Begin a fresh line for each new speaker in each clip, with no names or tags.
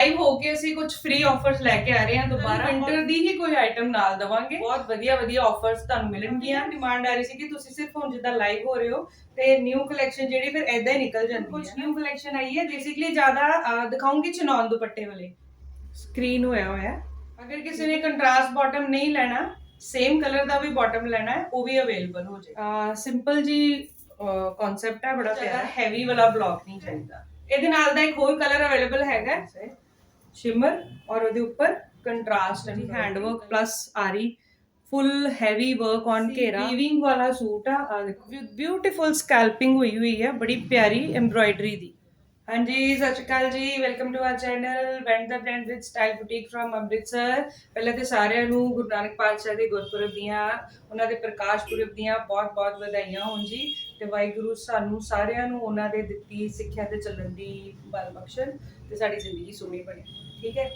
Live ਹੋ ਕੇ ਅਸੀਂ ਕੁਝ ਫ੍ਰੀ ਆਫਰਸ ਲੈ ਕੇ ਆ ਰਹੇ ਹਾਂ ਦੁਬਾਰਾ। ਵਿੰਟਰ ਦੀ ਹੀ ਕੋਈ ਆਈਟਮ ਨਾਲ ਦਵਾਂਗੇ। ਬਹੁਤ ਵਧੀਆ ਵਧੀਆ ਆਫਰਸ ਤੁਹਾਨੂੰ ਮਿਲਣਗੀਆਂ। ਡਿਮਾਂਡ ਆ ਰਹੀ ਸੀ ਕਿ ਤੁਸੀਂ ਸਿਰਫ ਹੁਣ ਜਿੱਦਾਂ ਲਾਈਵ ਹੋ ਰਹੇ ਹੋ ਤੇ ਨਿਊ ਕਲੈਕਸ਼ਨ ਜਿਹੜੀ ਫਿਰ ਐਦਾਂ ਹੀ ਨਿਕਲ ਜਾਂਦੀ ਹੈ ਕੁਝ ਨਿਊ ਕਲੈਕਸ਼ਨ ਆਈ ਹੈ। ਬੇਸਿਕਲੀ ਜ਼ਿਆਦਾ ਦਿਖਾਉਂਗੀ ਚਨੌਨ ਦੁਪੱਟੇ ਵਾਲੇ। ਸਕਰੀਨ ਹੋਇਆ ਹੋਇਆ। ਅਗਰ ਕਿਸੇ ਨੇ ਕੰਟਰਾਸਟ ਬਾਟਮ ਨਹੀਂ ਲੈਣਾ ਸੇਮ ਕਲਰ ਦਾ ਵੀ ਬਾਟਮ ਲੈਣਾ ਹੈ ਉਹ ਵੀ ਅਵੇਲੇਬਲ ਹੋ ਜਾਏਗਾ। ਸਿੰਪਲ ਜੀ ਕਨਸੈਪਟ ਹੈ ਬੜਾ ਪਿਆਰਾ। ਹੈਵੀ ਵਾਲਾ ਬਲੌਕ ਨਹੀਂ ਚਾਹੀਦਾ। ਇਹਦੇ ਨਾਲ ਦਾ ਇੱਕ ਹੋਰ ਕਲਰ ਅਵੇਲੇਬਲ ਹੈਗਾ ਸ਼ਿਮਰ ਔਰ ਉਹਦੇ ਉੱਪਰ ਕੰਟਰਾਸਟ ਹੈ ਹੈਂਡਵਰਕ ਪਲਸ ਆਰੀ ਫੁੱਲ ਹੈਵੀ ਵਰਕ ਔਨ ਘੇਰਾ ਵੀਵਿੰਗ ਵਾਲਾ ਸੂਟ ਆ ਆ ਦੇਖੋ ਬਿਊਟੀਫੁਲ ਸਕੈਲਪਿੰਗ ਹੋਈ ਹੋਈ ਹੈ ਬੜੀ ਪਿਆਰੀ ਐਮਬ੍ਰਾਇਡਰੀ ਦੀ ਹਾਂਜੀ, ਸਤਿ ਸ਼੍ਰੀ ਅਕਾਲ ਜੀ। ਵੈਲਕਮ ਟੂ ਆਰ ਚੈਨਲ ਵੈਂਟ ਦਾ brand with style boutique from Amritsar. ਪਹਿਲਾਂ ਤੇ ਸਾਰਿਆਂ ਨੂੰ ਗੁਰੂ ਨਾਨਕ ਪਾਤਸ਼ਾਹ ਦੇ ਗੁਰਪੁਰਬ ਦੀਆਂ, ਉਹਨਾਂ ਦੇ ਪ੍ਰਕਾਸ਼ ਪੁਰਬ ਦੀਆਂ ਬਹੁਤ-ਬਹੁਤ ਵਧਾਈਆਂ ਹੋਣ ਜੀ। ਤੇ ਵਾਹਿਗੁਰੂ ਸਾਨੂੰ ਸਾਰਿਆਂ ਨੂੰ ਉਹਨਾਂ ਦੇ ਦਿੱਤੀ ਸਿੱਖਿਆ ਤੇ ਚੱਲਣ ਦੀ ਬਲ ਬਖਸ਼ਣ ਤੇ ਸਾਡੀ ਜ਼ਿੰਦਗੀ ਸੋਹਣੀ ਬਣੇ। ਠੀਕ ਹੈ?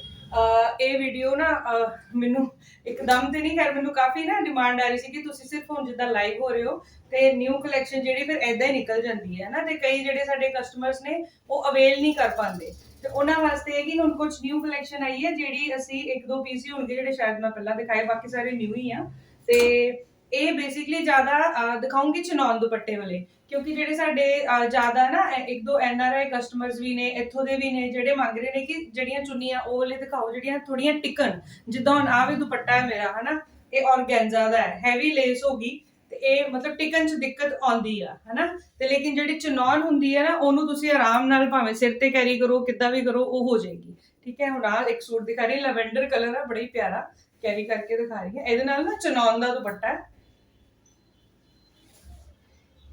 ਇਹ ਵੀਡੀਓ ਨਾ, ਅਹ, ਮੈਨੂੰ ਇੱਕਦਮ ਤੇ ਨਹੀਂ, ਖੈਰ, ਮੈਨੂੰ ਕਾਫੀ ਨਾ ਡਿਮਾਂਡ ਆ ਰਹੀ ਸੀ ਕਿ ਤੁਸੀਂ ਸਿਰਫ ਹੁਣ ਜਿੱਦਾਂ ਲਾਈਵ ਹੋ ਰਹੇ ਹੋ ਤੇ ਨਿਊ ਕਲੈਕਸ਼ਨ ਜਿਹੜੀ ਫਿਰ ਐਦਾਂ ਹੀ ਨਿਕਲ ਜਾਂਦੀ ਹੈ ਨਾ, ਤੇ ਕਈ ਜਿਹੜੇ ਸਾਡੇ ਕਸਟਮਰਸ ਨੇ, ਉਹ ਅਵੇਲ ਨਹੀਂ ਕਰ ਪਾਉਂਦੇ। ਤੇ ਉਹਨਾਂ ਵਾਸਤੇ ਇਹ ਕਿ ਹੁਣ ਕੁਝ ਨਿਊ ਕਲੈਕਸ਼ਨ ਆਈ ਹੈ, ਜਿਹੜੀ ਅਸੀਂ ਇੱਕ ਦੋ ਪੀਸ ਹੀ ਹੋਣਗੇ ਜਿਹੜੇ ਸ਼ਾਇਦ ਮੈਂ ਪਹਿਲਾਂ ਦਿਖਾਏ, ਬਾਕੀ ਸਾਰੇ ਨਿਊ ਹੀ ਆ। ਤੇ ਇਹ ਬੇਸਿਕਲੀ ਜ਼ਿਆਦਾ ਅਹ, ਦਿਖਾਉਂਗੀ ਚਨੌਨ ਦੁਪੱਟੇ ਵਾਲੇ ਕਿਉਂਕਿ ਜਿਹੜੇ ਸਾਡੇ ਜ਼ਿਆਦਾ ਨਾ ਇੱਕ ਦੋ ਐਨ ਆਰ ਆਈ ਕਸਟਮਰਸ ਵੀ ਨੇ ਇੱਥੋਂ ਦੇ ਵੀ ਨੇ ਜਿਹੜੇ ਮੰਗ ਰਹੇ ਨੇ ਕਿ ਜਿਹੜੀਆਂ ਚੁੰਨੀਆਂ ਉਹ ਵਾਲੇ ਦਿਖਾਓ ਜਿਹੜੀਆਂ ਥੋੜੀਆਂ ਟਿਕਨ ਜਿੱਦਾਂ ਹੁਣ ਆ ਵੀ ਦੁਪੱਟਾ ਹੈ ਮੇਰਾ ਹਨਾ? ਇਹ ਔਰਗੈਂਜ਼ਾ ਦਾ ਹੈ ਹੈਵੀ ਲੇਸ ਹੋਗੀ ਤੇ ਇਹ ਮਤਲਬ ਟਿਕਨ 'ਚ ਦਿੱਕਤ ਆਉਂਦੀ ਆ ਹਨਾ? ਤੇ ਲੇਕਿਨ ਜਿਹੜੀ ਚਨੌਨ ਹੁੰਦੀ ਹੈ ਨਾ ਉਹਨੂੰ ਤੁਸੀਂ ਆਰਾਮ ਨਾਲ ਭਾਵੇਂ ਸਿਰ ਤੇ ਕੈਰੀ ਕਰੋ ਕਿੱਦਾਂ ਵੀ ਕਰੋ ਉਹ ਹੋ ਜਾਏਗੀ। ਠੀਕ ਹੈ ਹੁਣ ਆ ਇੱਕ ਸੂਟ ਦਿਖਾ ਰਹੀ ਲੈਵੈਂਡਰ ਕਲਰ ਆ ਬੜਾ ਹੀ ਪਿਆਰਾ ਕੈਰੀ ਕਰਕੇ ਦਿਖਾ ਰਹੀ ਹੈ। ਇਹਦੇ ਨਾਲ ਨਾ ਚਨੌਨ ਦਾ ਦੁਪੱਟਾ ਹੈ।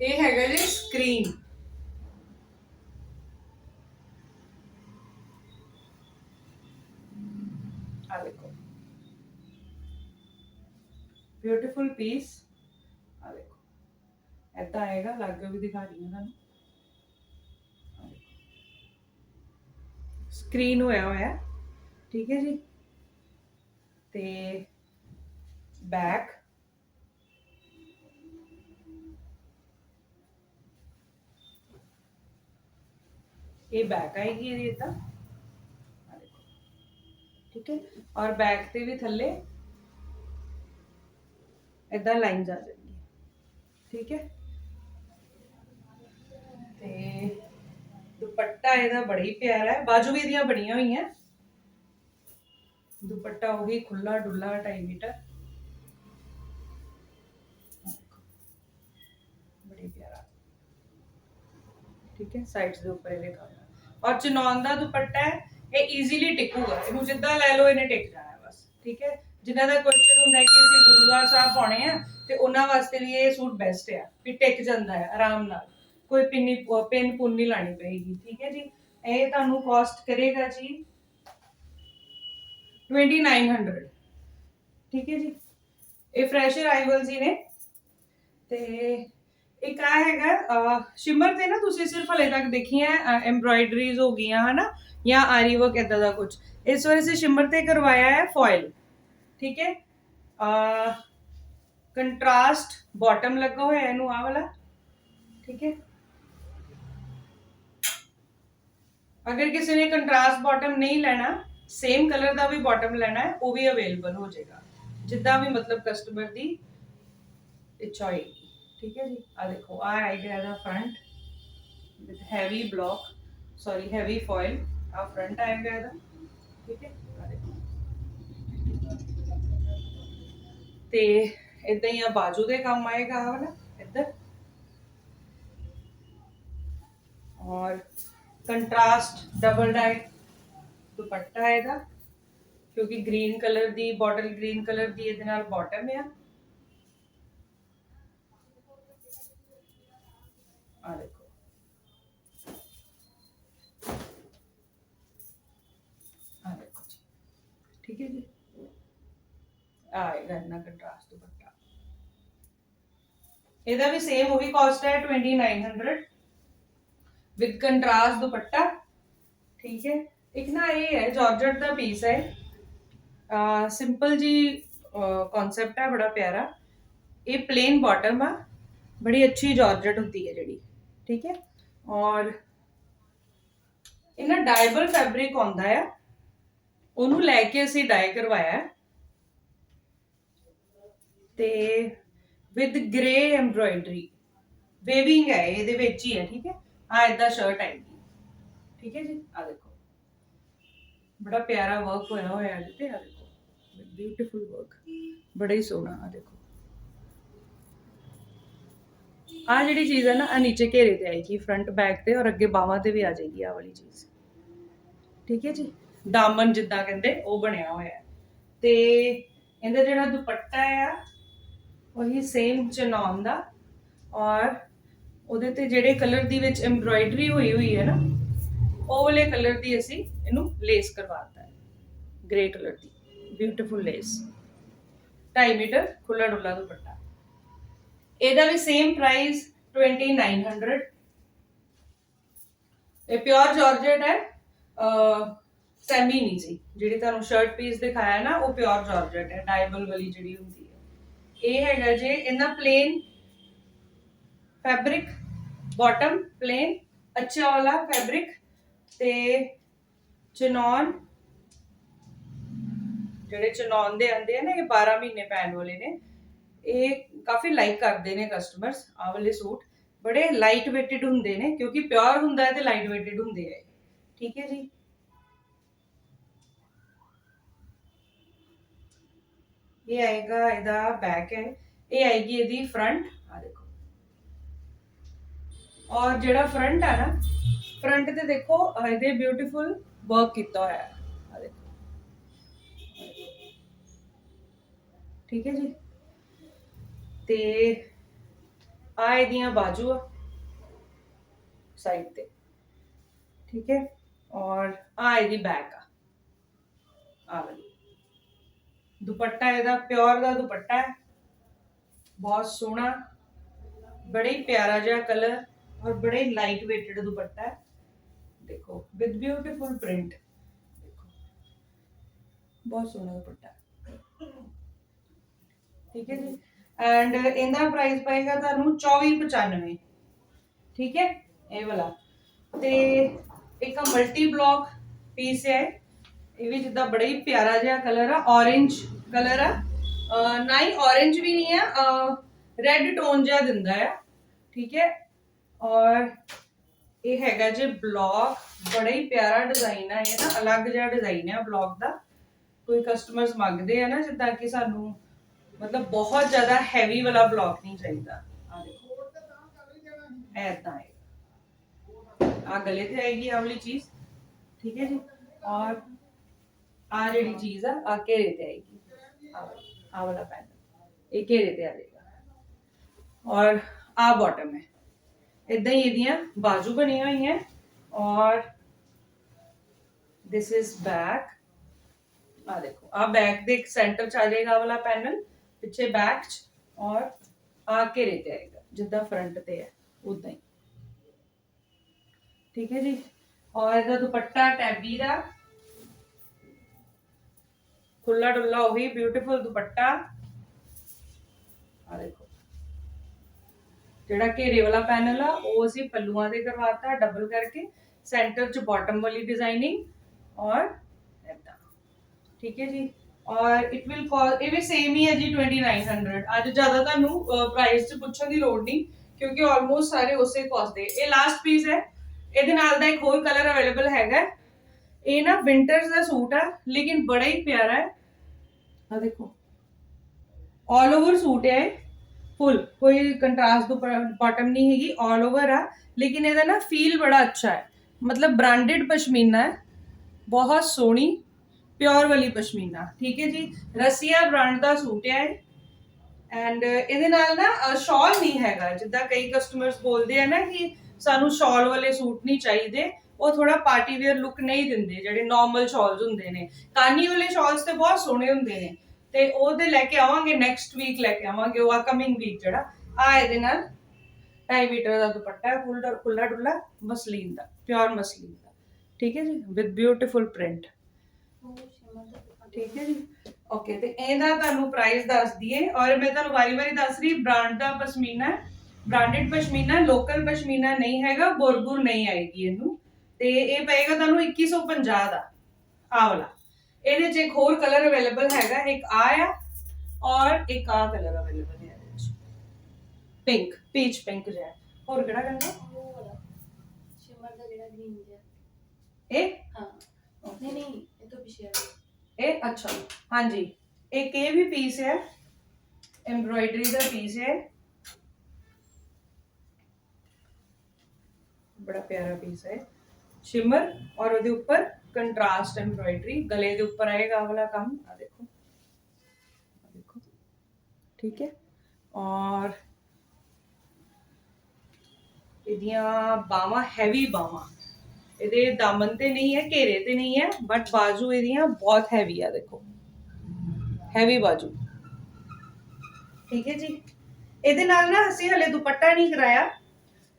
ਇਹ ਹੈਗਾ ਜੀ ਸਕਰੀਨ ਆ ਦੇਖੋ। ਬਿਊਟੀਫੁਲ ਪੀਸ ਆ ਦੇਖੋ। ਐਦਾਂ ਆਏਗਾ, ਲਾਗੇ ਵੀ ਦਿਖਾ ਰਹੀ ਹਾਂ ਤੁਹਾਨੂੰ। ਸਕਰੀਨ ਹੋਇਆ ਹੋਇਆ। ਠੀਕ ਹੈ ਜੀ। ਤੇ ਬੈਕ ਇਹ ਬੈਕ ਆਏਗੀ ਇਹਦੀ ਇਦਾਂ ਆ ਦੇਖੋ ਠੀਕ ਹੈ ਔਰ ਬੈਕ ਤੇ ਵੀ ਥੱਲੇ ਇਦਾਂ ਲਾਈਨਸ ਆ ਜਾਣਗੀਆਂ ਠੀਕ ਹੈ ਤੇ ਦੁਪੱਟਾ ਇਹਦਾ ਬੜਾ ਹੀ ਪਿਆਰਾ ਹੈ ਬਾਜੂ ਵੀ ਇਹਦੀਆਂ ਬਣੀਆਂ ਹੋਈਆਂ ਦੁਪੱਟਾ ਉਹੀ ਖੁੱਲਾ ਡੁੱਲਾ 2.5 ਮੀਟਰ ਬੜੀ ਪਿਆਰਾ ਠੀਕ ਹੈ ਸਾਈਡਸ ਦੇ ਉੱਪਰ ਇਹਦੇ ਕੰਮ ਔਰ ਚਨੌਨ ਦਾ ਦੁਪੱਟਾ ਹੈ, ਇਹ ਈਜ਼ੀਲੀ ਟਿਕੂਗਾ। ਇਹਨੂੰ ਜਿੱਦਾਂ ਲੈ ਲਓ, ਇਹਨੇ ਟਿਕ ਜਾਣਾ ਹੈ ਬਸ, ਠੀਕ ਹੈ? ਜਿਨ੍ਹਾਂ ਦਾ ਕੁਐਸਚਨ ਹੁੰਦਾ ਹੈ ਕਿ ਅਸੀਂ ਗੁਰੂਦੁਆਰਾ ਸਾਹਿਬ ਪਾਉਣੇ ਆ, ਤੇ ਉਹਨਾਂ ਵਾਸਤੇ ਵੀ ਇਹ ਸੂਟ ਬੈਸਟ ਹੈ ਵੀ ਟਿਕ ਜਾਂਦਾ ਹੈ, ਆਰਾਮ ਨਾਲ। ਕੋਈ ਪਿੰਨੀ ਪਿੰਨ ਪੁੰਨ ਨਹੀਂ ਲਾਣੀ ਪਏਗੀ, ਠੀਕ ਹੈ ਜੀ? ਇਹ ਤੁਹਾਨੂੰ ਕਾਸਟ ਕਰੇਗਾ ਜੀ 2900 ਠੀਕ ਹੈ ਜੀ? ਇਹ ਫਰੈਸ਼ ਅਰਾਈਵਲਸ ਹੀ ਨੇ, ਤੇ ਇੱਕ ਆ ਹੈਗਾ ਸ਼ਿਮਰ ਤੇ ਨਾ ਤੁਸੀਂ ਸਿਰਫ ਹਲੇ ਤੱਕ ਦੇਖੀਆਂ ਐਮਬ੍ਰਾਇਡਰੀਜ਼ ਹੋ ਗਈਆਂ ਹਨਾ ਜਾਂ ਆਰੀ ਵਰਕ ਇਦਾਂ ਦਾ ਕੁਝ ਇਸ ਵਾਰ ਅਸੀਂ ਸ਼ਿਮਰ ਤੇ ਕਰਵਾਇਆ ਹੈ ਫੋਇਲ ਠੀਕ ਹੈ ਕੰਟਰਾਸਟ ਬਾਟਮ ਲੱਗਾ ਹੋਇਆ ਇਹਨੂੰ ਆ ਵਾਲਾ ਠੀਕ ਹੈ ਅਗਰ ਕਿਸੇ ਨੇ ਕੰਟਰਾਸਟ ਬਾਟਮ ਨਹੀਂ ਲੈਣਾ ਸੇਮ ਕਲਰ ਦਾ ਵੀ ਬਾਟਮ ਲੈਣਾ ਹੈ ਉਹ ਵੀ ਅਵੇਲੇਬਲ ਹੋ ਜਾਏਗਾ ਜਿੱਦਾਂ ਵੀ ਮਤਲਬ ਕਸਟਮਰ ਦੀ ਇੱਛਾ ਹੋਏਗੀ ਠੀਕ ਹੈ ਜੀ? ਆ ਦੇਖੋ ਆ idea the front with heavy block sorry heavy foil ਆ ਫਰੰਟ ਆਏਗਾ ਇਹਦਾ, ਠੀਕ ਹੈ? ਆ ਦੇਖੋ। ਤੇ ਇਦਾਂ ਹੀ ਆ ਬਾਜੂ ਦੇ ਕੰਮ ਆਏਗਾ ਆਹ ਵਾਲਾ, ਇੱਧਰ। ਔਰ ਕੰਟਰਾਸਟ ਡਬਲ ਡਾਈ ਦੁਪੱਟਾ ਇਹਦਾ, ਕਿਉਂਕਿ ਗ੍ਰੀਨ ਕਲਰ ਦੀ ਬੋਟਲ ਗ੍ਰੀਨ ਕਲਰ ਦੀ ਇਹਦੇ ਨਾਲ ਬਾਟਮ ਆ ਦੇਖੋ ਆ ਦੇਖੋ ਜੀ ਠੀਕ ਹੈ ਜੀ? ਆਏਗਾ ਇਹਨਾਂ ਕੰਟਰਾਸਟ ਦੁਪੱਟਾ। ਇਹਦਾ ਵੀ ਸੇਮ ਉਹੀ ਕਾਸਟ ਹੈ 2900 ਵਿਦ ਕੰਟਰਾਸਟ ਦੁਪੱਟਾ। ਠੀਕ ਹੈ? ਇੱਕ ਨਾ ਇਹ ਹੈ ਜਾਰਜਟ ਦਾ ਪੀਸ ਹੈ। ਸਿੰਪਲ ਜੀ ਕਨਸੈਪਟ ਹੈ, ਬੜਾ ਪਿਆਰਾ। ਇਹ ਪਲੇਨ ਬਾਟਮ ਆ। ਬੜੀ ਅੱਛੀ ਜਾਰਜਟ ਹੁੰਦੀ ਹੈ ਜਿਹੜੀ। ਠੀਕ ਹੈ? ਔਰ ਇਹਨਾਂ ਡਾਈਬਲ ਫੈਬਰਿਕ ਆਉਂਦਾ ਆ। ਉਹਨੂੰ ਲੈ ਕੇ ਅਸੀਂ ਡਾਈ ਕਰਵਾਇਆ। ਤੇ ਵਿਦ ਗ੍ਰੇ ਐਮਬ੍ਰੋਇਡਰੀ ਵੇਵਿੰਗ ਹੈ, ਇਹਦੇ ਵਿੱਚ ਹੀ ਹੈ, ਠੀਕ ਹੈ? ਆ ਇਦਾਂ ਸ਼ਰਟ ਆਏਗੀ। ਠੀਕ ਹੈ ਜੀ? ਆ ਦੇਖੋ। ਬੜਾ ਪਿਆਰਾ ਵਰਕ ਹੋਇਆ ਹੋਇਆ ਇਹਦੇ ਤੇ ਆ ਦੇਖੋ। ਬਿਊਟੀਫੁਲ ਵਰਕ ਬੜਾ ਹੀ ਸੋਹਣਾ ਆ ਦੇਖੋ। ਆ ਜਿਹੜੀ ਚੀਜ਼ ਹੈ ਨਾ ਆ ਨੀਚੇ ਘੇਰੇ ਤੇ ਆਏਗੀ ਫਰੰਟ ਬੈਕ ਤੇ ਔਰ ਅੱਗੇ ਬਾਹਾਂ ਤੇ ਵੀ ਆ ਜਾਏਗੀ ਆ ਵਾਲੀ ਚੀਜ਼। ਠੀਕ ਹੈ ਜੀ? ਦਾਮਨ ਜਿੱਦਾਂ ਕਹਿੰਦੇ, ਉਹ ਬਣਿਆ ਹੋਇਆ ਹੈ। ਤੇ ਇਹਦਾ ਜਿਹੜਾ ਦੁਪੱਟਾ ਆ, ਉਹੀ ਸੇਮ ਚਨੌਨ ਦਾ। ਔਰ ਉਹਦੇ ਤੇ ਜਿਹੜੇ ਕਲਰ ਦੀ ਵਿੱਚ ਐਮਬ੍ਰੋਇਡਰੀ ਹੋਈ ਹੋਈ ਹੈ ਨਾ, ਉਹ ਵਾਲੇ ਕਲਰ ਦੀ ਅਸੀਂ ਇਹਨੂੰ ਲੇਸ ਕਰਵਾਤਾ ਹੈ। ਗ੍ਰੇ ਕਲਰ ਦੀ ਬਿਊਟੀਫੁਲ ਲੇਸ 2.5 ਮੀਟਰ ਖੁੱਲਾ ਡੁੱਲਾ ਦੁਪੱਟਾ। ਇਹਦਾ ਵੀ ਸੇਮ ਪ੍ਰਾਈਸ 2900 ਇਹ ਪਿਓਰ ਜਾਰਜਟ ਹੈ। ਸੈਮੀ ਨਹੀਂ ਜੀ ਜਿਹੜੀ ਤੁਹਾਨੂੰ ਸ਼ਰਟ ਪੀਸ ਦਿਖਾਇਆ ਨਾ, ਉਹ ਪਿਓਰ ਜਾਰਜਟ ਹੈ ਡਾਈਬਲ ਵਾਲੀ ਜਿਹੜੀ ਹੁੰਦੀ ਹੈ। ਇਹ ਹੈਗਾ ਜੇ ਇਹਦਾ ਪਲੇਨ ਫੈਬਰਿਕ ਬਾਟਮ ਪਲੇਨ ਅੱਛਾ ਵਾਲਾ ਫੈਬਰਿਕ ਤੇ ਚਨੌਨ, ਜਿਹੜੇ ਚਨੌਨ ਦੇ ਆਂਦੇ ਆ ਨਾ, ਇਹ 12 ਮਹੀਨੇ ਪੈਣ ਵਾਲੇ ਨੇ। ਇਹ ਕਾਫੀ ਲਾਈਕ ਕਰਦੇ ਨੇ ਕਸਟਮਰਸ ਆਹ ਵਾਲੇ ਸੂਟ। ਬੜੇ ਲਾਈਟ ਵੇਟਡ ਹੁੰਦੇ ਨੇ, ਕਿਉਂਕਿ ਪਿਓਰ ਹੁੰਦਾ ਹੈ ਤੇ ਲਾਈਟ ਵੇਟਡ ਹੁੰਦੇ ਆ ਠੀਕ ਹੈ ਜੀ? ਇਹ ਆਏਗਾ ਇਹਦਾ ਬੈਕ ਹੈ ਇਹ ਆਏਗੀ ਇਹਦੀ ਫਰੰਟ ਆ ਦੇਖੋ ਔਰ ਜਿਹੜਾ ਫਰੰਟ ਹੈ ਨਾ ਫਰੰਟ ਤੇ ਦੇਖੋ ਅਹ ਇਹਦੇ ਬਿਊਟੀਫੁਲ ਵਰਕ ਕੀਤਾ ਹੋਇਆ ਹੈ ਆ ਦੇਖੋ ਠੀਕ ਹੈ ਜੀ ਤੇ ਆ ਇਹਦੀਆਂ ਬਾਜੂ ਆ ਸਾਈਡ ਤੇ ਠੀਕ ਹੈ ਔਰ ਆ ਇਹਦੀ ਬੈਕ ਆ ਆ ਵਾਲੀ ਦੁਪੱਟਾ ਇਹਦਾ ਪਿਓਰ ਦਾ ਦੁਪੱਟਾ ਹੈ ਬਹੁਤ ਸੋਹਣਾ ਬੜਾ ਹੀ ਪਿਆਰਾ ਜਿਹਾ ਕਲਰ ਔਰ ਬੜਾ ਹੀ ਲਾਈਟ weighted ਦੁਪੱਟਾ ਹੈ ਦੇਖੋ ਵਿਦ ਬਿਊਟੀਫੁਲ ਪ੍ਰਿੰਟ ਦੇਖੋ ਬਹੁਤ ਸੋਹਣਾ ਦੁਪੱਟਾ ਹੈ। ਠੀਕ ਹੈ ਜੀ ਐਂਡ ਇਹਦਾ ਪ੍ਰਾਈਸ ਪਏਗਾ ਤੁਹਾਨੂੰ 2495 ਠੀਕ ਹੈ ਇਹ ਵਾਲਾ ਤੇ ਇੱਕ ਮਲਟੀ ਬਲੌਕ ਪੀਸ ਹੈ ਇਹ ਵੀ ਜਿੱਦਾਂ ਬੜਾ ਹੀ ਪਿਆਰਾ ਜਿਹਾ ਕਲਰ ਆ, orange ਕਲਰ ਆ। ਨਾ ਹੀ orange ਵੀ ਨਹੀਂ ਹੈ ਰੈੱਡ ਟੋਨ ਜਿਹਾ ਦਿੰਦਾ ਆ, ਠੀਕ ਹੈ? ਔਰ ਇਹ ਹੈਗਾ ਜੇ ਬਲੌਕ ਬੜਾ ਹੀ ਪਿਆਰਾ ਡਿਜ਼ਾਈਨ ਆ, ਇਹ ਨਾ ਅਲੱਗ ਜਿਹਾ ਡਿਜ਼ਾਈਨ ਹੈ ਬਲੌਕ ਦਾ। ਕੋਈ ਕਸਟਮਰਸ ਮੰਗਦੇ ਆ ਨਾ, ਜਿੱਦਾਂ ਕਿ ਸਾਨੂੰ ਮਤਲਬ ਬਹੁਤ ਜ਼ਿਆਦਾ ਹੈਵੀ ਵਾਲਾ ਬਲੌਕ ਨਹੀਂ ਚਾਹੀਦਾ। ਆ ਦੇਖੋ। ਐਦਾਂ ਹੈ। ਆ ਗਲੇ ਤੇ ਆਏਗੀ ਆ ਵਾਲੀ ਚੀਜ਼, ਠੀਕ ਹੈ ਜੀ? ਔਰ ਆ ਜਿਹੜੀ ਚੀਜ਼ ਆ ਆ ਘੇਰੇ ਤੇ ਆਏਗੀ। ਆ ਵਾਲਾ ਪੈਨ। ਇਹ ਘੇਰੇ ਤੇ ਆ ਜਾਏਗਾ। ਔਰ ਆ ਬਾਟਮ ਹੈ। ਇਦਾਂ ਹੀ ਇਹਦੀਆਂ ਬਾਜੂ ਬਣੀਆਂ ਹੋਈਆਂ। ਔਰ ਦਿਸ ਇਜ਼ ਬੈਕ ਆ ਦੇਖੋ ਆ ਬੈਕ ਦੇ ਇੱਕ ਸੈਂਟਰ ਚ ਆ ਜਾਏਗਾ ਵਾਲਾ ਪੈਨਲ, ਪਿੱਛੇ ਬੈਕ ਚ। ਔਰ ਆ ਘੇਰੇ ਤੇ ਆਏਗਾ, ਜਿੱਦਾਂ ਫਰੰਟ ਤੇ ਹੈ ਉਦਾਂ ਹੀ। ਠੀਕ ਹੈ ਜੀ? ਔਰ ਇਹਦਾ ਦੁਪੱਟਾ ਟੈਬੀ ਦਾ ਖੁੱਲਾ ਡੁੱਲਾ ਉਹੀ ਬਿਊਟੀਫੁਲ ਦੁਪੱਟਾ ਆ ਦੇਖੋ ਜਿਹੜਾ ਘੇਰੇ ਵਾਲਾ ਪੈਨਲ ਆ ਉਹ ਅਸੀਂ ਪੱਲੂਆਂ ਤੇ ਕਰਵਾਤਾ ਡਬਲ ਕਰਕੇ ਸੈਂਟਰ ਚ ਬਾਟਮ ਵਾਲੀ ਡਿਜ਼ਾਈਨਿੰਗ ਔਰ ਏਦਾਂ ਠੀਕ ਹੈ ਜੀ ਔਰ ਇਟ ਵਿਲ ਕਾਲ ਇਹ ਵੀ ਸੇਮ ਹੀ ਹੈ ਜੀ 2900 ਅੱਜ ਜ਼ਿਆਦਾ ਤੁਹਾਨੂੰ ਪ੍ਰਾਈਸ ਚ ਪੁੱਛਣ ਦੀ ਲੋੜ ਨਹੀਂ ਕਿਉਂਕਿ ਆਲਮੋਸਟ ਸਾਰੇ ਉਸੇ ਕਾਸਟ ਦੇ ਇਹ ਲਾਸਟ ਪੀਸ ਹੈ ਇਹਦੇ ਨਾਲ ਦਾ ਇੱਕ ਹੋਰ ਕਲਰ ਅਵੇਲੇਬਲ ਹੈਗਾ ਇਹ ਨਾ ਵਿੰਟਰਸ ਦਾ ਸੂਟ ਆ ਲੇਕਿਨ ਬੜਾ ਹੀ ਪਿਆਰਾ ਹੈ ਆ ਦੇਖੋ ਆਲ ਓਵਰ ਸੂਟ ਹੈ ਫੁੱਲ ਕੋਈ ਕੰਟਰਾਸਟ ਬਾਟਮ ਨਹੀਂ ਹੈਗੀ ਆਲ ਓਵਰ ਆ ਲੇਕਿਨ ਇਹਦਾ ਨਾ ਫੀਲ ਬੜਾ ਅੱਛਾ ਹੈ ਮਤਲਬ ਬ੍ਰਾਂਡਡ ਪਸ਼ਮੀਨਾ ਹੈ ਬਹੁਤ ਸੋਹਣੀ ਪਿਓਰ ਵਾਲੀ ਪਸ਼ਮੀਨਾ ਠੀਕ ਹੈ ਜੀ ਰਸੀਆ ਬ੍ਰਾਂਡ ਦਾ ਸੂਟ ਹੈ ਐਂਡ ਇਹਦੇ ਨਾਲ ਨਾ ਸ਼ਾਲ ਨਹੀਂ ਹੈਗਾ ਜਿੱਦਾਂ ਕਈ ਕਸਟਮਰਸ ਬੋਲਦੇ ਆ ਨਾ ਕਿ ਸਾਨੂੰ ਸ਼ਾਲ ਵਾਲੇ ਸੂਟ ਨਹੀਂ ਚਾਹੀਦੇ ਉਹ ਥੋੜਾ ਪਾਰਟੀ ਵੇਅਰ ਲੁੱਕ ਨਹੀਂ ਦਿੰਦੇ, ਜਿਹੜੇ ਨਾਰਮਲ ਸ਼ਾਲਸ ਹੁੰਦੇ ਨੇ। ਕਾਨੀ ਵਾਲੇ ਸ਼ਾਲਸ ਤੇ ਬਹੁਤ ਸੋਹਣੇ ਹੁੰਦੇ ਨੇ। ਤੇ ਉਹਦੇ ਲੈ ਕੇ ਆਵਾਂਗੇ ਨੈਕਸਟ ਵੀਕ ਲੈ ਕੇ ਆਵਾਂਗੇ, ਉਹ ਆ ਕਮਿੰਗ ਵੀਕ ਜਿਹੜਾ, ਆ ਇਹਦੇ ਨਾਲ 2.5 ਮੀਟਰ ਦਾ ਦੁਪੱਟਾ ਹੈ ਫੁੱਲ ਖੁੱਲਾ ਡੁੱਲਾ, ਮਸਲੀਨ ਦਾ ਪਿਓਰ ਮਸਲੀਨ ਦਾ। ਠੀਕ ਹੈ ਜੀ? ਵਿਦ ਬਿਊਟੀਫੁਲ ਪ੍ਰਿੰਟ ਠੀਕ ਹੈ ਜੀ? ਓਕੇ ਤੇ ਇਹਦਾ ਤੁਹਾਨੂੰ ਪ੍ਰਾਈਸ ਦੱਸ ਦਈਏ, ਔਰ ਮੈਂ ਤੁਹਾਨੂੰ ਵਾਰੀ-ਵਾਰੀ ਦੱਸ ਰਹੀ ਬ੍ਰਾਂਡ ਦਾ ਪਸ਼ਮੀਨਾ ਹੈ। ਬ੍ਰਾਂਡਡ ਪਸ਼ਮੀਨਾ ਲੋਕਲ ਪਸ਼ਮੀਨਾ ਨਹੀਂ ਹੈਗਾ, ਬੁਰਬੁਰ ਨਹੀਂ ਆਏਗੀ ਇਹਨੂੰ। ਤੇ ਇਹ ਪਏਗਾ ਤੁਹਾਨੂੰ 2150 ਦਾ। ਆਹ ਵਾਲਾ। ਇਹਦੇ 'ਚ ਇੱਕ ਹੋਰ ਕਲਰ ਅਵੇਲੇਬਲ ਹੈਗਾ ਇੱਕ ਆ ਆ ਔਰ ਇੱਕ ਆ ਕਲਰ ਅਵੇਲੇਬਲ ਹੈ ਇਹਦੇ 'ਚ। ਪਿੰਕ ਪੀਚ ਪਿੰਕ ਜਿਹਾ। ਹੋਰ ਕਿਹੜਾ ਕਹਿੰਦਾ
ਉਹ ਵਾਲਾ। ਸ਼ਿਮਰ ਦਾ ਜਿਹੜਾ ਗ੍ਰੀਨ ਜਿਹਾ।
ਇਹ?
ਹਾਂ। ਨਹੀਂ ਨਹੀਂ ਇਹ ਤਾਂ ਪਿਛੇ ਆ
ਇਹ? ਅੱਛਾ। ਹਾਂਜੀ। ਇੱਕ ਇਹ ਵੀ ਪੀਸ ਹੈ। ਐਮਬ੍ਰੋਇਡਰੀ ਦਾ ਪੀਸ ਹੈ। ਬੜਾ ਪਿਆਰਾ ਪੀਸ ਹੈ। ਸ਼ਿਮਰ ਔਰ ਉਹਦੇ ਉੱਪਰ ਕੰਟਰਾਸਟ ਐਮਬ੍ਰੋਇਡਰੀ ਗਲੇ ਦੇ ਉੱਪਰ ਆਏਗਾ ਆਹ ਵਾਲਾ ਕੰਮ ਆ ਦੇਖੋ ਆ ਦੇਖੋ ਠੀਕ ਹੈ ਔਰ ਇਹਦੀਆਂ ਬਾਹਾਂ ਹੈਵੀ ਬਾਹਾਂ ਇਹਦੇ ਦਾਮਨ ਤੇ ਨਹੀਂ ਹੈ ਘੇਰੇ ਤੇ ਨਹੀਂ ਹੈ ਬਟ ਬਾਜੂ ਇਹਦੀਆਂ ਬਹੁਤ ਹੈਵੀ ਆ ਦੇਖੋ ਹੈਵੀ ਬਾਜੂ ਠੀਕ ਹੈ ਜੀ ਇਹਦੇ ਨਾਲ ਨਾ ਅਸੀਂ ਹਲੇ ਦੁਪੱਟਾ ਨਹੀਂ ਕਰਾਇਆ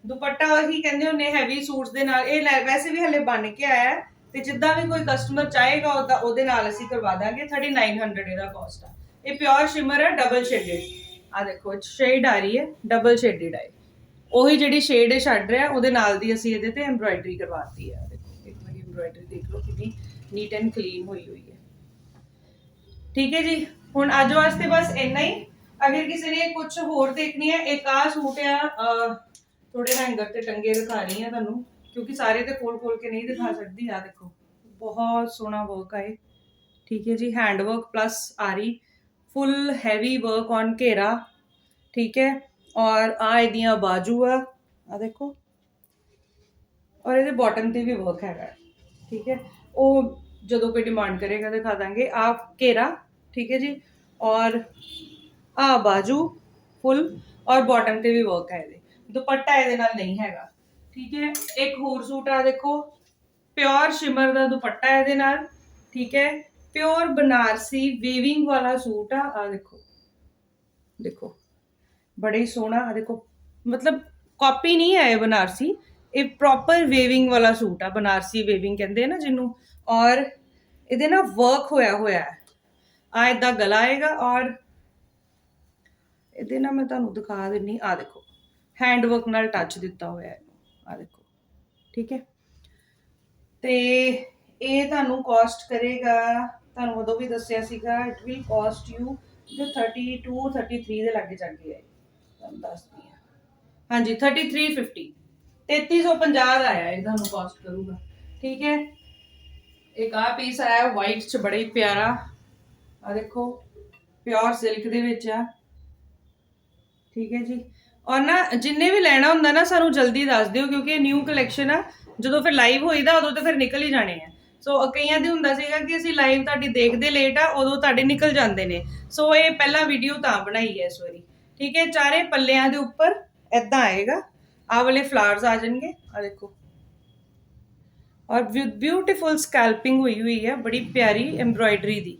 ਦੁਪੱਟਾ ਉਹੀ ਕਹਿੰਦੇ ਹੁੰਨੇ ਹੈਵੀ ਸੂਟਸ ਦੇ ਨਾਲ। ਇਹ ਲੈ- ਵੈਸੇ ਵੀ ਹਲੇ ਬਣ ਕੇ ਆਇਆ ਹੈ, ਤੇ ਜਿੱਦਾਂ ਵੀ ਕੋਈ ਕਸਟਮਰ ਚਾਹੇਗਾ ਉਹਦਾ ਉਹਦੇ ਨਾਲ ਅਸੀਂ ਕਰਵਾ ਦਾਂਗੇ। 3900 ਇਹਦਾ ਕਾਸਟ ਆ। ਇਹ ਪਿਓਰ ਸ਼ਿਮਰ ਹੈ ਡਬਲ ਸ਼ੇਡਡ ਆ ਦੇਖੋ ਸ਼ੇਡ ਆ ਰਹੀ ਹੈ ਡਬਲ ਸ਼ੇਡਡ ਹੈ ਉਹੀ ਜਿਹੜੀ ਸ਼ੇਡ ਛੱਡ ਰਿਹਾ ਉਹਦੇ ਨਾਲ ਦੀ ਅਸੀਂ ਇਹਦੇ ਤੇ ਐਮਬ੍ਰੋਇਡਰੀ ਕਰਵਾਤੀ ਹੈ ਦੇਖੋ ਇੱਕ ਵਾਰੀ ਐਮਬ੍ਰੋਇਡਰੀ ਦੇਖ ਲਓ ਕਿੰਨੀ ਨੀਟ ਐਂਡ ਕਲੀਨ ਹੋਈ ਹੋਈ ਹੈ। ਠੀਕ ਹੈ ਜੀ ਹੁਣ ਅੱਜ ਵਾਸਤੇ ਬਸ ਇੰਨਾ ਹੀ। ਅਗਰ ਕਿਸੇ ਨੇ ਕੁਝ ਹੋਰ ਦੇਖਣੀ ਹੈ ਇੱਕ ਆ ਸੂਟ ਆ ਅਹ, ਥੋੜੇ ਹੈਂਗਰ ਤੇ ਟੰਗੇ ਦਿਖਾ ਰਹੀ ਹਾਂ ਤੁਹਾਨੂੰ, ਕਿਉਂਕਿ ਸਾਰੇ ਤੇ ਖੋਲ ਖੋਲ ਕੇ ਨਹੀਂ ਦਿਖਾ ਸਕਦੀ। ਆ ਦੇਖੋ, ਬਹੁਤ ਸੋਹਣਾ ਵਰਕ ਆਏ ਠੀਕ ਹੈ ਜੀ ਹੈਂਡ ਵਰਕ ਪਲਸ ਆਰੀ ਫੁੱਲ ਹੈਵੀ ਵਰਕ ਔਨ ਘੇਰਾ। ਠੀਕ ਹੈ, ਔਰ ਆ ਇਹਦੀਆਂ ਬਾਜੂ ਆ ਆ ਦੇਖੋ। ਔਰ ਇਹਦੇ ਬਾਟਮ ਤੇ ਵੀ ਵਰਕ ਹੈਗਾ। ਠੀਕ ਹੈ, ਉਹ ਜਦੋਂ ਕੋਈ ਡਿਮਾਂਡ ਕਰੇਗਾ ਦਿਖਾ ਦਾਂਗੇ। ਆ ਘੇਰਾ, ਠੀਕ ਹੈ ਜੀ, ਔਰ ਆ ਬਾਜੂ ਫੁੱਲ ਔਰ ਬਾਟਮ ਤੇ ਵੀ ਵਰਕ ਹੈ ਇਹਦੇ। ਦੁਪੱਟਾ ਇਹਦੇ ਨਾਲ ਨਹੀਂ ਹੈਗਾ। ਠੀਕ ਹੈ, ਇੱਕ ਹੋਰ ਸੂਟ ਆ ਦੇਖੋ। ਪਿਓਰ ਸ਼ਿਮਰ ਦਾ ਦੁਪੱਟਾ ਇਹਦੇ ਨਾਲ, ਠੀਕ ਹੈ। ਪਿਓਰ ਬਨਾਰਸੀ ਵੇਵਿੰਗ ਵਾਲਾ ਸੂਟ ਆ ਆ ਦੇਖੋ। ਦੇਖੋ, ਬੜਾ ਹੀ ਸੋਹਣਾ ਆ ਦੇਖੋ। ਮਤਲਬ ਕਾਪੀ ਨਹੀਂ ਹੈ ਇਹ ਬਨਾਰਸੀ, ਇਹ ਪ੍ਰੋਪਰ ਵੇਵਿੰਗ ਵਾਲਾ ਸੂਟ ਆ, ਬਨਾਰਸੀ ਵੇਵਿੰਗ ਕਹਿੰਦੇ ਆ ਨਾ ਜਿਹਨੂੰ। ਔਰ ਇਹਦੇ ਨਾਲ ਵਰਕ ਹੋਇਆ ਹੋਇਆ ਹੈ। ਆ ਇਦਾਂ ਗਲਾ ਆਏਗਾ ਔਰ ਇਹਦੇ ਨਾਲ ਮੈਂ ਤੁਹਾਨੂੰ ਦਿਖਾ ਦਿੰਨੀ ਆ ਦੇਖੋ। ਹੈਂਡ ਵਰਕ ਨਾਲ ਟੱਚ ਦਿੱਤਾ ਹੋਇਆ ਹੈ। ਆ ਦੇਖੋ। ਠੀਕ ਹੈ। ਤੇ ਇਹ ਤੁਹਾਨੂੰ ਕਾਸਟ ਕਰੇਗਾ, ਤੁਹਾਨੂੰ ਉਦੋਂ ਵੀ ਦੱਸਿਆ ਸੀਗਾ ਇਟ ਵਿਲ ਕਾਸਟ ਯੂ ਜੋ 32 33 ਦੇ ਲੱਗੇ ਚੱਗੇ ਹੈ। ਤੁਹਾਨੂੰ ਦੱਸਦੀ ਹਾਂ। ਹਾਂਜੀ 3350 3350 ਦਾ ਆਇਆ ਇਹ ਤੁਹਾਨੂੰ ਕਾਸਟ ਕਰੂਗਾ। ਠੀਕ ਹੈ। ਇੱਕ ਆ ਪੀਸ ਆਇਆ ਵਾਈਟ ਚ ਬੜਾ ਹੀ ਪਿਆਰਾ। ਆ ਦੇਖੋ ਪਿਓਰ ਸਿਲਕ ਦੇ ਵਿੱਚ ਆ। ਠੀਕ ਹੈ ਜੀ। ਔਰ ਨਾ ਜਿੰਨੇ ਵੀ ਲੈਣਾ ਹੁੰਦਾ ਨਾ ਸਾਨੂੰ ਜਲਦੀ ਦੱਸ ਦਿਓ, ਕਿਉਂਕਿ ਇਹ ਨਿਊ ਕਲੈਕਸ਼ਨ ਆ। ਜਦੋਂ ਫਿਰ ਲਾਈਵ ਹੋਈਦਾ ਉਦੋਂ ਤੇ ਫਿਰ ਨਿਕਲ ਹੀ ਜਾਣੇ ਆ। ਸੋ ਕਈਆਂ ਦੇ ਹੁੰਦਾ ਸੀਗਾ ਕਿ ਅਸੀਂ ਲਾਈਵ ਤੁਹਾਡੀ ਦੇਖਦੇ ਲੇਟ ਆ, ਉਦੋਂ ਤੁਹਾਡੇ ਨਿਕਲ ਜਾਂਦੇ ਨੇ। ਸੋ ਇਹ ਪਹਿਲਾ ਵੀਡੀਓ ਤਾਂ ਬਣਾਈ ਹੈ ਇਸ ਵਾਰੀ। ਠੀਕ ਹੈ, ਚਾਰੇ ਪੱਲਿਆਂ ਦੇ ਉੱਪਰ ਐਦਾਂ ਆਏਗਾ। ਆਹ ਵਾਲੇ ਫਲਾਵਰਸ ਆ ਜਾਣਗੇ ਆ ਦੇਖੋ। ਔਰ ਬਿਊਟੀਫੁਲ ਸਕੈਲਪਿੰਗ ਹੋਈ ਹੋਈ ਹੈ ਬੜੀ ਪਿਆਰੀ ਐਮਬ੍ਰੋਇਡਰੀ ਦੀ।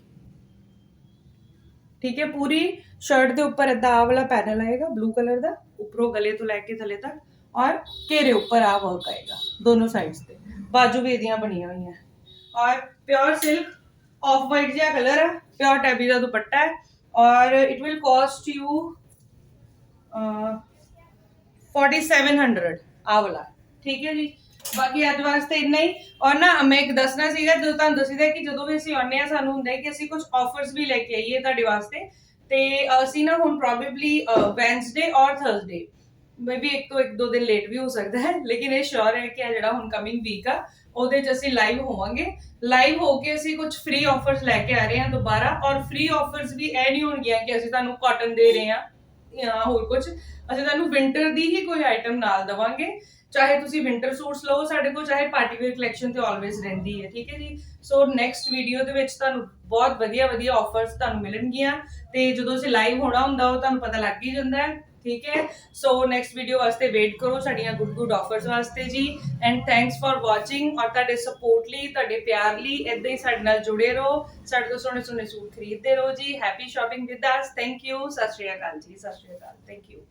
ਠੀਕ ਹੈ, ਪੂਰੀ ਸ਼ਰਟ ਦੇ ਉੱਪਰ ਏਦਾਂ ਆਹ ਵਾਲਾ ਪੈਨਲ ਆਏਗਾ ਬਲੂ ਕਲਰ ਦਾ। ਉੱਪਰੋਂ ਗਲੇ ਤੋਂ ਲੈ ਕੇ ਥੱਲੇ ਤੱਕ ਔਰ ਘੇਰੇ ਉੱਪਰ ਆ ਵਰਕ ਆਏਗਾ ਦੋਨੋਂ ਸਾਈਡਸ ਤੇ ਬਾਜੂ ਵੀ ਇਹਦੀਆਂ ਬਣੀਆਂ ਹੋਈਆਂ ਔਰ ਪਿਓਰ ਸਿਲਕ ਆਫ ਵਾਈਟ ਜਿਹਾ ਕਲਰ ਹੈ ਪਿਓਰ ਟੈਬੀ ਦਾ ਦੁਪੱਟਾ ਹੈ ਔਰ ਇਟ ਵਿਲ ਕਾਸਟ ਯੂ 4700 ਆ ਵਾਲਾ ਠੀਕ ਹੈ ਜੀ ਬਾਕੀ ਅੱਜ ਵਾਸਤੇ ਇੰਨਾ ਹੀ ਔਰ ਨਾ ਮੈਂ ਇੱਕ ਦੱਸਣਾ ਸੀਗਾ ਜਦੋਂ ਤੁਹਾਨੂੰ ਦੱਸੀਦਾ ਕਿ ਜਦੋਂ ਵੀ ਅਸੀਂ ਆਉਂਦੇ ਆ ਸਾਨੂੰ ਹੁੰਦਾ ਹੈ ਕਿ ਅਸੀਂ ਕੁਝ ਆਫਰਸ ਵੀ ਲੈ ਕੇ ਆਈਏ ਤੁਹਾਡੇ ਵਾਸਤੇ ਤੇ ਅਸੀਂ ਨਾ ਹੁਣ ਪ੍ਰੋਬੇਬਲੀ ਵੈਂਸਡੇ ਔਰ ਥਰਸਡੇ ਮੇਬੀ ਇੱਕ ਤੋਂ ਇੱਕ ਦੋ ਦਿਨ ਲੇਟ ਵੀ ਹੋ ਸਕਦਾ ਹੈ, ਲੇਕਿਨ ਇਹ ਸ਼ੋਰ ਹੈ ਕਿ ਜਿਹੜਾ ਹੁਣ ਕਮਿੰਗ ਵੀਕ ਆ, ਉਹਦੇ 'ਚ ਅਸੀਂ ਲਾਈਵ ਹੋਵਾਂਗੇ। ਲਾਈਵ ਹੋ ਕੇ ਅਸੀਂ ਕੁਝ ਫ੍ਰੀ ਆਫਰਸ ਲੈ ਕੇ ਆ ਰਹੇ ਹਾਂ ਦੁਬਾਰਾ, ਔਰ ਫ੍ਰੀ ਆਫਰਸ ਵੀ ਇਹ ਨਹੀਂ ਹੋਣਗੀਆਂ ਕਿ ਅਸੀਂ ਤੁਹਾਨੂੰ ਕਾਟਨ ਦੇ ਰਹੇ ਹਾਂ। ਜਾਂ ਹੋਰ ਕੁਝ ਅਸੀਂ ਤੁਹਾਨੂੰ ਵਿੰਟਰ ਦੀ ਹੀ ਕੋਈ ਆਈਟਮ ਨਾਲ ਦਵਾਂਗੇ। ਚਾਹੇ ਤੁਸੀਂ ਵਿੰਟਰ ਸੂਟਸ ਲਓ ਸਾਡੇ ਕੋਲ, ਚਾਹੇ ਪਾਰਟੀ ਵੇਅਰ ਕਲੈਕਸ਼ਨ ਤੇ ਆਲਵੇਜ਼ ਰਹਿੰਦੀ ਹੈ, ਠੀਕ ਹੈ ਜੀ? ਸੋ ਨੈਕਸਟ ਵੀਡੀਓ ਦੇ ਵਿੱਚ ਤੁਹਾਨੂੰ ਬਹੁਤ ਵਧੀਆ ਵਧੀਆ ਆਫਰਸ ਤੁਹਾਨੂੰ ਮਿਲਣਗੀਆਂ ਤੇ ਜਦੋਂ ਅਸੀਂ ਲਾਈਵ ਹੋਣਾ ਹੁੰਦਾ, ਉਹ ਤੁਹਾਨੂੰ ਪਤਾ ਲੱਗ ਹੀ ਜਾਂਦਾ ਹੈ। ਠੀਕ ਹੈ? ਸੋ ਨੈਕਸਟ ਵੀਡੀਓ ਵਾਸਤੇ ਵੇਟ ਕਰੋ ਸਾਡੀਆਂ ਗੁੱਡ ਗੁੱਡ ਆਫਰਸ ਵਾਸਤੇ ਜੀ। ਐਂਡ ਥੈਂਕਸ ਫॉर ਵਾਚਿੰਗ ਔਰ ਤੁਹਾਡੇ ਸਪੋਰਟ ਲਈ, ਤੁਹਾਡੇ ਪਿਆਰ ਲਈ ਇਦਾਂ ਹੀ ਸਾਡੇ ਨਾਲ ਜੁੜੇ ਰਹੋ। ਸਾਡੇ ਤੋਂ ਸੋਹਣੇ ਸੋਹਣੇ ਸੂਟ ਖਰੀਦਦੇ ਰਹੋ ਜੀ। Happy shopping with us thank you ਸਤਿ ਸ਼੍ਰੀ ਅਕਾਲ ਜੀ। ਸਤਿ ਸ਼੍ਰੀ ਅਕਾਲ। Thank you